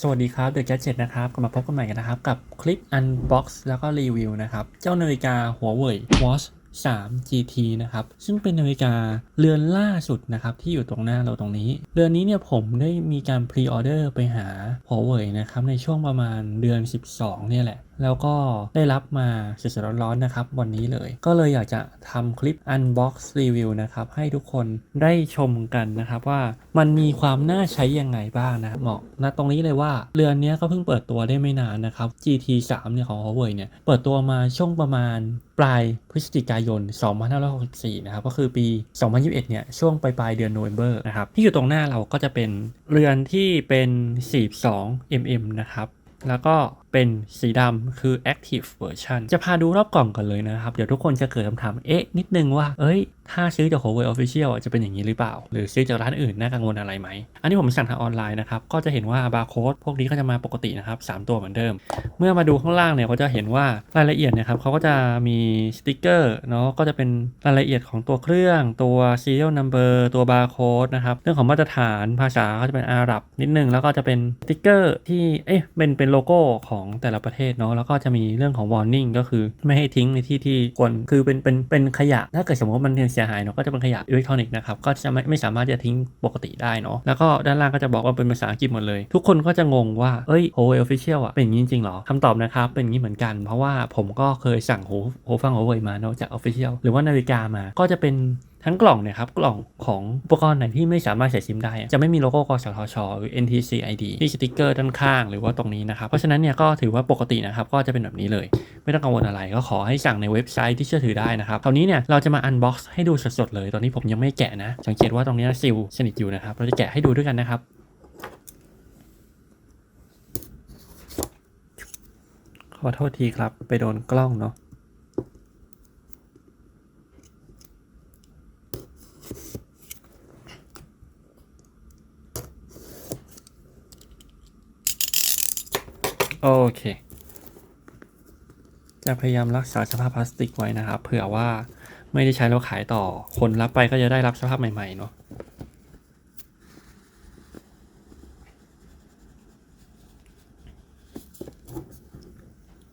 สวัสดีครับ The Gadget นะครับกลับมาพบกันใหม่กันนะครับ กับคลิป Unbox แล้วก็รีวิวนะครับ เจ้านาฬิกา Huawei Watch 3 GT นะครับ ซึ่งเป็นนาฬิกาเรือนล่าสุดนะครับ ที่อยู่ตรงหน้าเราตรงนี้ เรือนนี้เนี่ยผมได้มีการพรีออเดอร์ไปหา Huawei นะครับ ในช่วงประมาณเดือน 12 เนี่ยแหละ แล้วก็ได้รับมาสดๆร้อนๆนะครับ วันนี้เลย ก็เลยอยากจะทำคลิป Unbox Review นะครับ ให้ทุกคนได้ชมกันนะครับว่ามันมีความน่าใช้ยังไงบ้างนะครับบอกนะตรงนี้เลยว่าเรือนนี้ก็เพิ่งเปิดตัวได้ไม่นานนะครับ GT 3เนี่ยของ Huawei เนี่ยเปิดตัวมาช่วงประมาณปลายพฤศจิกายน 2564 นะครับ ก็คือปี 2021 เนี่ย ช่วงปลายปลายเดือนโนเวม ber นะครับ ที่อยู่ตรงหน้าเราก็จะเป็นเรือนที่เป็น 42 mm นะครับ แล้วก็ เป็นสีดำคือ Active Version จะพาดูรอบกล่องกันเลยนะครับ เดี๋ยวทุกคนจะเกิดคำถาม เอ๊ะ นิดนึงว่า เอ้ย ถ้าซื้อจาก Huawei Official อะจะเป็นอย่างนี้หรือเปล่า หรือซื้อจากร้านอื่นน่ากังวลอะไรไหม อันนี้ผมสั่งทางออนไลน์นะครับ ก็จะเห็นว่าบาร์โค้ดพวกนี้ก็จะมาปกตินะครับ 3 ตัวเหมือนเดิม เมื่อมาดูข้างล่างเนี่ยก็จะเห็นว่ารายละเอียดเนะครับเขาก็จะมีสติกเกอร์เนาะก็จะเป็นรายละเอียดของตัวเครื่องตัว serial number ตัวบาร์โค้ดนะครับเรื่องของมาตรฐานภาษาก็จะเป็นอาหรับนิดนึงแล้วก็จะเป็นสติกเกอร์ที่เอ๊ะเป็นเป็นโลโก้ของแต่ละประเทศเนาะแล้วก็จะมีเรื่องของ warning ก็คือไม่ให้ทิ้งในที่ที่ควรคือเป็นเป็นเป็นขยะ ถ้าเกิดสมมติว่ามันเสียหายเนาะก็จะเป็นขยะอิเล็กทรอนิกส์นะครับก็จะไม่ไม่สามารถจะทิ้งปกติได้เนาะแล้วก็ด้านล่างก็จะบอกว่าเป็นภาษาอังกฤษหมดเลย ทุกคนก็จะงงว่าเอ้ย Huawei Official อะเป็นอย่างนี้จริงหรอคำตอบนะครับเป็นอย่างนี้เหมือนกัน เพราะว่าผมก็เคยสั่งหูหูฟัง Huawei มาเนาะจาก Official หรือว่านาฬิกามาก็จะเป็น ทั้งกล่องเนี่ยครับกล่องของอุปกรณ์ไหนที่ไม่สามารถใส่ซิมได้ จะไม่มีโลโก้กสทชหรือ NTC ID ที่สติกเกอร์ด้านข้างหรือว่าตรงนี้นะครับ เพราะฉะนั้นเนี่ยก็ถือว่าปกตินะครับก็จะเป็นแบบนี้เลย ไม่ต้องกังวลอะไรก็ขอให้สั่งในเว็บไซต์ที่เชื่อถือได้นะครับคราวนี้เนี่ยเราจะมาอันบ็อกซ์ให้ดูสดๆเลยตอนนี้ผมยังไม่แกะนะ สังเกตว่าตรงนี้ซิลสนิทอยู่นะครับเราจะแกะให้ดูด้วยกันนะครับขอโทษทีครับไปโดนกล้องเนาะ โอเค จะพยายามรักษาสภาพพลาสติกไว้นะครับ เผื่อว่าไม่ได้ใช้แล้วขายต่อ คนรับไปก็จะได้รับสภาพใหม่ๆเนาะ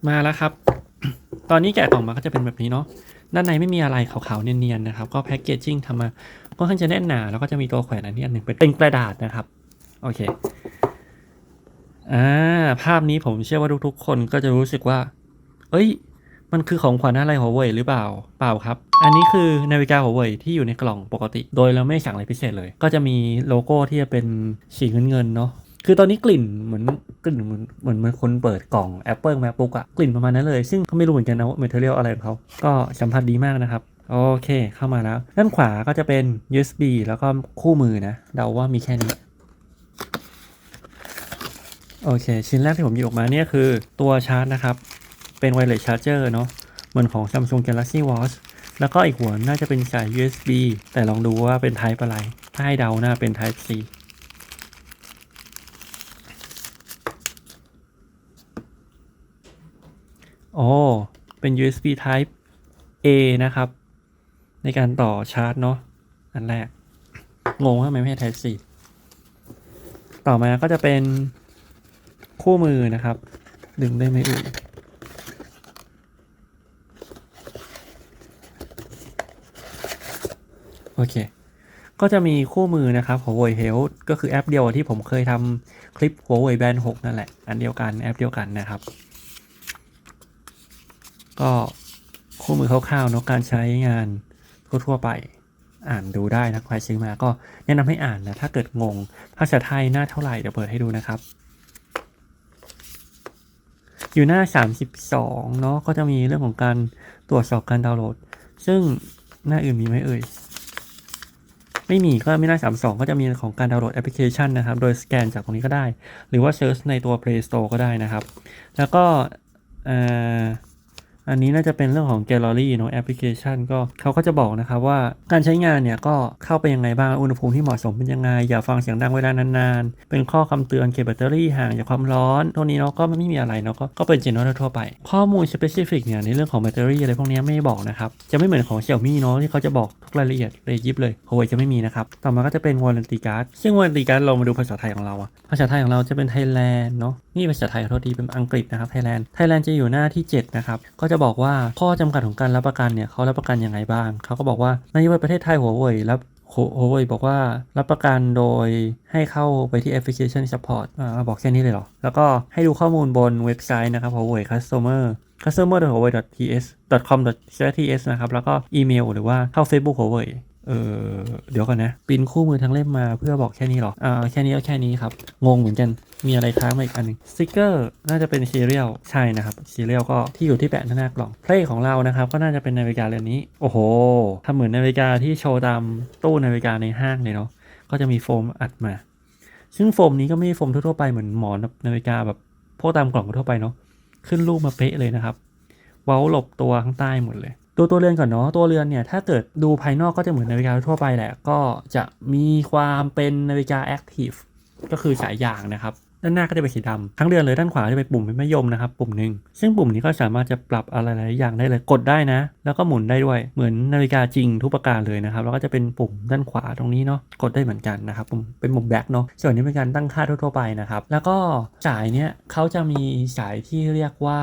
มาแล้วครับ ตอนนี้แกะกล่องมาก็จะเป็นแบบนี้เนาะ ด้านในไม่มีอะไรขาวๆเนียนๆนะครับ ก็แพ็กเกจจิ้งทำมาก็ค่อนข้างจะแน่นหนา แล้วก็จะมีตัวแขวนอันนี้อันหนึ่งเป็นกระดาษนะครับ โอเค อ่า ภาพนี้ผมเชื่อว่าทุกๆ คนก็จะรู้สึกว่า เอ้ย มันคือของขวัญอะไรหัวเว่ยหรือเปล่า เปล่าครับ อันนี้คือนาฬิกาหัวเว่ยที่อยู่ในกล่องปกติ โดยเราไม่สั่งอะไรพิเศษเลย ก็จะมีโลโก้ที่จะเป็นสีเงินเงินๆเนาะคือตอนนี้กลิ่นเหมือนกลิ่นเหมือนเหมือนเหมือนคนเปิดกล่อง Apple MacBook อะกลิ่นประมาณนั้นเลย ซึ่งก็ไม่รู้เหมือนกันนะว่า material อะไรของเขาก็สัมผัสดีมากนะครับ โอเคเข้ามาแล้ว ด้านขวาก็จะเป็น USB แล้วก็คู่มือนะ เดาว่ามีแค่นี้ โอเค ชิ้นแรกที่ผมหยิบออกมาเนี่ยคือตัวชาร์จนะครับ เป็น wireless charger เนาะเหมือนของ Samsung Galaxy Watch แล้วก็อีกหัวน่าจะเป็นสาย USB แต่ลองดูว่าเป็น Type อะไร ถ้าให้เดาน่าเป็น Type C โอ้เป็น USB Type A นะครับ ในการต่อชาร์จเนาะอันแรก งงว่าทำไมไม่ใช่ Type C ต่อมาก็จะเป็น คู่มือนะครับ ดึงได้ไหมเอ่ยโอเค ก็จะมีคู่มือนะครับ Huawei Health ก็คือแอปเดียวที่ผมเคยทำคลิป Huawei Band 6 นั่นแหละ อันเดียวกันแอปเดียวกันนะครับ ก็คู่มือคร่าวๆเนอะการใช้งานทั่วๆไปอ่านดูได้นะใครซื้อมาก็แนะนำให้อ่านนะ ถ้าเกิดงง ภาษาไทยหน้าเท่าไหร่ เดี๋ยวเปิดให้ดูนะครับ อยู่หน้า 32 เนาะก็จะมีเรื่องของการตรวจสอบการดาวน์โหลด ซึ่งหน้าอื่นมีไหมเอ่ย ไม่มีก็ไม่หน้า 32 ก็จะมีของการดาวน์โหลดแอปพลิเคชันนะครับ โดยสแกนจากตรงนี้ก็ได้ หรือว่าเซิร์ชในตัว Play Store ก็ได้นะครับ แล้วก็เอ่อ อันนี้น่าจะเป็นเรื่องของแกลเลอรี่เนาะแอปพลิเคชันก็เขาก็จะบอกนะครับว่าการใช้งานเนี่ยก็เข้าไปยังไงบ้างอุณหภูมิที่เหมาะสมเป็นยังไง อย่าฟังเสียงดังเวลานานๆ เป็นข้อคำเตือนเก็บแบตเตอรี่ห่างจากความร้อนเท่านี้เนาะก็ไม่มีอะไรเนาะก็ก็เป็น general ทั่วไป ข้อมูล specific เนี่ยในเรื่องของแบตเตอรี่อะไรพวกนี้ไม่บอกนะครับจะไม่เหมือนของ Xiaomi เนาะที่เขาจะบอกทุกรายละเอียดเลยยิบเลย Huawei จะไม่มีนะครับต่อมาก็จะเป็น warranty card ซึ่ง warranty card เรามาดูภาษาไทยของเราอะภาษาไทยของเราจะเป็น Thailand เนาะ นี่ภาษาไทยขอโทษทีเป็นอังกฤษนะครับ Thailand Thailand จะอยู่หน้าที่ 7 นะครับ ก็จะบอกว่าข้อจำกัดของการรับประกันเนี่ยเขารับประกันยังไงบ้างเขาก็บอกว่าในประเทศไทยหัวเว่ยรับหัวเว่ยบอกว่ารับประกันโดยให้เข้าไปที่ application support อ่าบอกแค่นี้เลยเหรอ แล้วก็ให้ดูข้อมูลบนเว็บไซต์นะครับหัวเว่ย customer customer huawei ts com ts นะครับ แล้วก็อีเมลหรือว่าเข้า Facebook หัว เออเดี๋ยวก่อนนะปริ้นคู่มือทั้งเล่มมาเพื่อบอกแค่นี้หรออ่าแค่นี้ก็แค่นี้ครับ งงเหมือนกันมีอะไรค้างมาอีกอันหนึงสติกเกอร์น่าจะเป็นซีเรียลใช่นะครับซีเรียลก็ที่อยู่ที่แปะหน้ากล่องเพลงของเรานะครับ ก็น่าจะเป็นนาฬิกาเรือนนี้ โอ้โหทำเหมือนนาฬิกาที่โชว์ตามตู้นาฬิกาในห้างเลยเนาะก็จะมีโฟมอัดมา ซึ่งโฟมนี้ก็ไม่ใช่โฟมทั่วไปเหมือนหมอนนาฬิกาแบบพวกตามกล่องทั่วไปเนาะขึ้นรูปมาเป๊ะเลยนะครับ เว้าหลบตัวข้างใต้หมดเลย ตัวตัวเรือนก่อนเนาะตัวเรือนเนี่ยถ้าเกิดดูภายนอกก็จะเหมือนนาฬิกาทั่วไปแหละ ก็จะมีความเป็นนาฬิกาแอคทีฟก็คือสายยางนะครับ ด้านหน้าก็จะเป็นสีดำทั้งเรือนเลยด้านขวาจะเป็นปุ่มเป็นมะยมนะครับปุ่มหนึ่งซึ่งปุ่มนี้ก็สามารถจะปรับอะไรหลายอย่างได้เลยกดได้นะ แล้วก็หมุนได้ด้วยเหมือนนาฬิกาจริงทุกประการเลยนะครับแล้วก็จะเป็นปุ่มด้านขวาตรงนี้เนาะกดได้เหมือนกันนะครับปุ่มเป็นปุ่มแบ็คเนาะส่วนนี้เป็นการตั้งค่าทั่วๆไปนะครับแล้วก็สายเนี้ยเขาจะมีสายที่เรียกว่า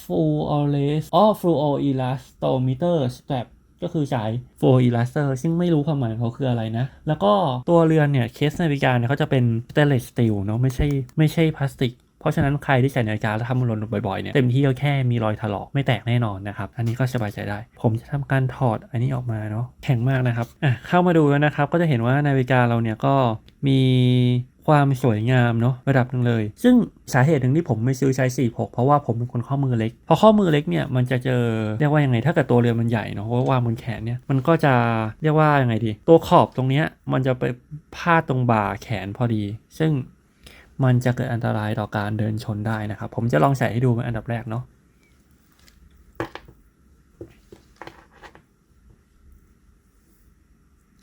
fluorescent อ๋อ fluoroelastometer strap ก็คือสาย f o r e l a s t e r ซึ่งไม่รู้ความหมายเขาคืออะไรนะ แล้วก็ตัวเรือนเนี่ยเคสนาฬิกาเนี่ยเขาจะเป็น stainless steel เนาะไม่ใช่ไม่ใช่พลาสติกเพราะฉะนั้นใครที่ใส่นาฬิกาแล้วทำมันหล่นบ่อยๆเนี่ยเต็มที่ก็แค่มีรอยถลอกไม่แตกแน่นอนนะครับ อันนี้ก็สบายใจได้ ผมจะทำการถอดอันนี้ออกมาเนาะแข็งมากนะครับอะเข้ามาดูแล้วนะครับ ก็จะเห็นว่านาฬิกาเราเนี่ยก็มี ความสวยงามเนาะระดับหนึ่งเลย ซึ่งสาเหตุหนึ่งที่ผมไม่ซื้อใช้46 เพราะว่าผมเป็นคนข้อมือเล็ก พอข้อมือเล็กเนี่ยมันจะเจอเรียกว่ายังไงถ้าเกิดตัวเรือมันใหญ่เนาะเพราะว่าวางบนแขนเนี่ยมันก็จะเรียกว่ายังไงดี ตัวขอบตรงเนี้ยมันจะไปพาดตรงบ่าแขนพอดี ซึ่งมันจะเกิดอันตรายต่อการเดินชนได้นะครับผมจะลองใส่ให้ดูเป็นอันดับแรกเนาะ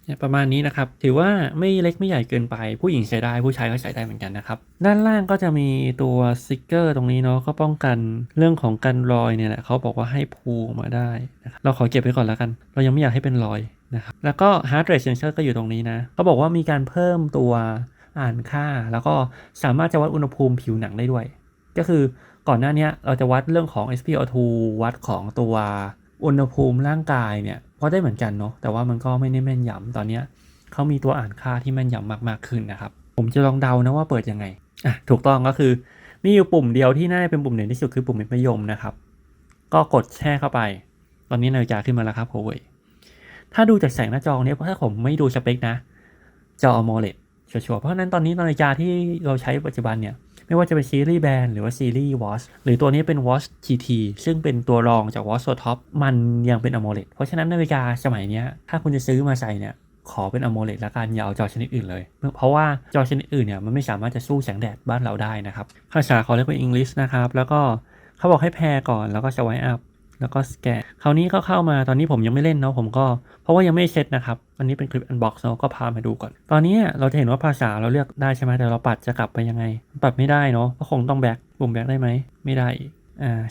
เนี่ยประมาณนี้นะครับ ถือว่าไม่เล็กไม่ใหญ่เกินไป ผู้หญิงใช้ได้ผู้ชายก็ใช้ได้เหมือนกันนะครับ ด้านล่างก็จะมีตัวสติกเกอร์ตรงนี้เนาะก็ป้องกันเรื่องของกันรอยเนี่ยแหละเขาบอกว่าให้พูมาได้นะครับเราขอเก็บไว้ก่อนแล้วกัน เรายังไม่อยากให้เป็นรอยนะครับแล้วก็ heart rate sensor ก็อยู่ตรงนี้นะเขาบอกว่ามีการเพิ่มตัวอ่านค่า แล้วก็สามารถจะวัดอุณหภูมิผิวหนังได้ด้วย ก็คือก่อนหน้านี้เราจะวัดเรื่องของ SpO2 วัดของตัวอุณหภูมิร่างกายเนี่ย ก็ได้เหมือนกันเนาะแต่ว่ามันก็ไม่ได้แม่นยำตอนเนี้ยเขามีตัวอ่านค่าที่แม่นยำมากๆขึ้นนะครับ ผมจะลองเดานะว่าเปิดยังไงอะถูกต้องก็คือมีอยู่ปุ่มเดียวที่น่าจะเป็นปุ่มเด่นที่สุดคือปุ่มเม็ดมะยมนะครับ ก็กดแช่เข้าไป ตอนนี้นาฬิกาขึ้นมาแล้วครับโหเว่ยถ้าดูจากแสงหน้าจอเนี่ยเพราะถ้าผมไม่ดูสเปคนะจอ AMOLED ชัวร์ๆเพราะฉะนั้นตอนนี้นาฬิกาที่เราใช้ปัจจุบันเนี่ย ไม่ว่าจะเป็นซีรีส์แบนหรือว่าซีรีส์วอชหรือตัวนี้เป็น Watch GT ซึ่งเป็นตัวรองจาก Watch Pro Top มันยังเป็น AMOLED เพราะฉะนั้นนาฬิกาสมัยนี้ถ้าคุณจะซื้อมาใส่เนี่ยขอเป็นอโมเลตละกันอย่าเอาจอชนิดอื่นเลย เพราะว่าจอชนิดอื่นเนี่ยมันไม่สามารถจะสู้แสงแดดบ้านเราได้นะครับ ภาษาเขาเรียกว่าอังกฤษนะครับ แล้วก็เขาบอกให้แพรก่อนแล้วก็สไวอัพ แล้วก็สแกนคราวนี้ก็เข้ามาตอนนี้ผมยังไม่เล่นเนาะผมก็เพราะว่ายังไม่เซ็ตนะครับอันนี้เป็นคลิปอันบ็อกซ์เนาะก็พามาดูก่อน ตอนนี้เราจะเห็นว่าภาษาเราเลือกได้ใช่ไหมแต่เราปัดจะกลับไปยังไง ปัดไม่ได้เนาะก็คงต้องแบ็กปุ่มแบ็กได้ไหมไม่ได้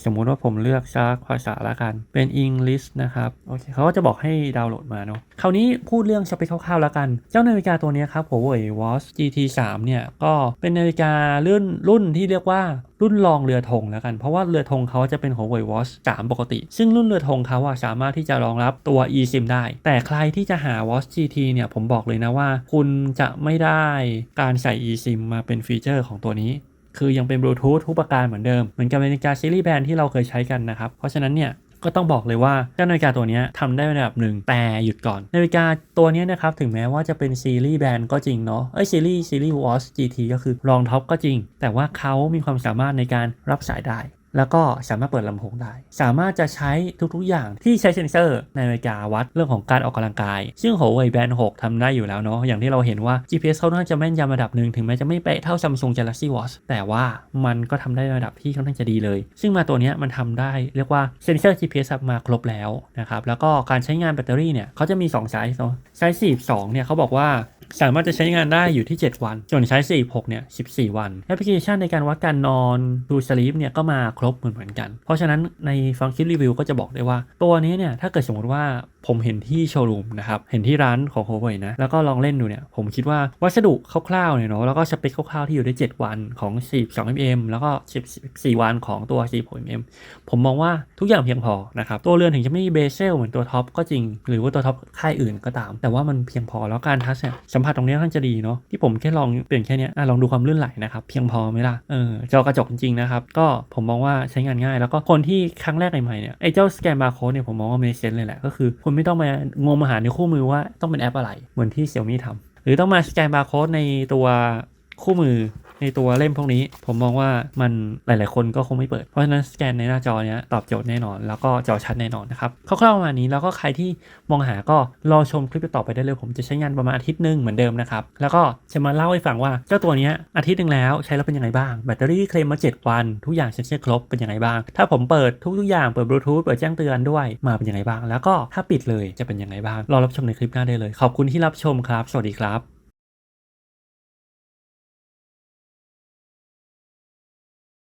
สมมุติว่าผมเลือกซักภาษาละกัน เป็น English นะครับ โอเคเขาก็จะบอกให้ดาวน์โหลดมาเนาะ คราวนี้พูดเรื่องสเปคคร่าวๆแล้วกัน เจ้านาฬิกาตัวนี้ครับ Huawei Watch GT 3เนี่ย ก็เป็นนาฬิการุ่นรุ่นที่เรียกว่ารุ่นรองเรือธงแล้วกัน เพราะว่าเรือธงเขาจะเป็น Huawei Watch 3 ปกติ ซึ่งรุ่นเรือธงเขาอะสามารถที่จะรองรับตัว eSIM ได้ แต่ใครที่จะหา Watch GT เนี่ยผมบอกเลยนะว่า คุณจะไม่ได้การใส่ eSIM มาเป็นฟีเจอร์ของตัวนี้ คือยังเป็นบลูทูธทุกประการเหมือนเดิม เหมือนกับนาฬิกาซีรีส์แบรนด์ที่เราเคยใช้กันนะครับ เพราะฉะนั้นเนี่ยก็ต้องบอกเลยว่าเจ้านาฬิกาตัวนี้ยทำได้ระดับหนึ่งแต่หยุดก่อน นาฬิกาตัวนี้นะครับ ถึงแม้ว่าจะเป็นซีรีส์แบรนด์ก็จริงเนาะเอ้ยซีรีส์ซีรีส์วอชจีทีก็คือรองท็อปก็จริง แต่ว่าเขามีความสามารถในการรับสายได้ แล้วก็สามารถเปิดลำโพงได้ สามารถจะใช้ทุกๆอย่างที่ใช้เซ็นเซอร์ในนาฬิกาวัดเรื่องของการออกกำลังกาย ซึ่ง Huawei Band 6ทำได้อยู่แล้วเนาะอย่างที่เราเห็นว่า GPS เขาน่าจะแม่นยำระดับหนึ่งถึงแม้จะไม่เป๊ะเท่า Samsung Galaxy Watch แต่ว่ามันก็ทำได้ระดับที่ค่อนข้างจะดีเลย ซึ่งมาตัวเนี้ยมันทำได้เรียกว่าเซ็นเซอร์ GPS มาครบแล้วนะครับแล้วก็การใช้งานแบตเตอรี่เนี่ยเขาจะมี 2 ไซส์เนาะไซส์42เนี่ยเขาบอกว่าสามารถจะใช้งานได้อยู่ที่ 7 วัน ส่วนใช้46เนี่ย14 วันแอปพลิเคชันในการวัดการนอนดูสลีปเนี่ยก็มาครบเหมือนเหมือนกัน เพราะฉะนั้นในฟังคลิปรีวิวก็จะบอกได้ว่า ตัวนี้เนี่ยถ้าเกิดสมมติว่าผมเห็นที่โชว์รูมนะครับ เห็นที่ร้านของ Huawei นะ แล้วก็ลองเล่นดูเนี่ย ผมคิดว่าวัสดุคร่าวๆเนี่ยเนาะ แล้วก็สเปคคร่าวๆที่อยู่ได้ 7 วันของ 42 mm แล้วก็ 14 วันของตัว 46 mm ผมมองว่าทุกอย่างเพียงพอนะครับ ตัวเรือนถึงจะไม่มีเบเซลเหมือนตัวท็อปก็จริง หรือว่าตัวท็อปค่ายอื่นก็ตาม แต่ว่ามันเพียงพอแล้วการทัชเนี่ยสัมผัสตรงนี้ค่อนจะดีเนาะ ที่ผมแค่ลองเปลี่ยนแค่นี้อะลองดูความลื่นไหลนะครับ เพียงพอไหมล่ะ เออจอกระจกจริงๆนะครับ ก็ผมมองว่าใช้งานง่าย แล้วก็คนที่ครั้งแรกใหม่ๆเนี่ยไอ้เจ้าสแกนบาร์โค้ดเนี่ยผมมองว่าเมเซนเลยแหละก็คือคุณไม่ต้องมางมหาในคู่มือว่าต้องเป็นแอปอะไร เหมือนที่เซี่ยมี่ทำหรือต้องมาสแกนบาร์โค้ดในตัวคู่มือ ในตัวเล่มพวกนี้ ผมมองว่ามันหลาย ๆ คนก็คงไม่เปิด เพราะฉะนั้นสแกนในหน้าจอเนี้ยตอบโจทย์แน่นอน แล้วก็จอชัดแน่นอนนะครับคร่าวๆประมาณนี้แล้วก็ใครที่มองหาก็รอชมคลิปต่อไปได้เลยผมจะใช้งานประมาณอาทิตย์หนึ่งเหมือนเดิมนะครับแล้วก็จะมาเล่าให้ฟังว่าเจ้าตัวนี้อาทิตย์หนึ่งแล้วใช้แล้วเป็นยังไงบ้างแบตเตอรี่เคลมมา 7 วัน ทุกอย่างเซ็นเซอร์ครบเป็นยังไงบ้าง ถ้าผมเปิดทุกๆอย่างเปิดบลูทูธเปิดแจ้งเตือนด้วยมาเป็นยังไงบ้าง แล้วก็ถ้าปิดเลยจะเป็นยังไงบ้างรอรับชมในคลิปหน้าได้เลย ขอบคุณที่รับชมครับ สวัสดีครับ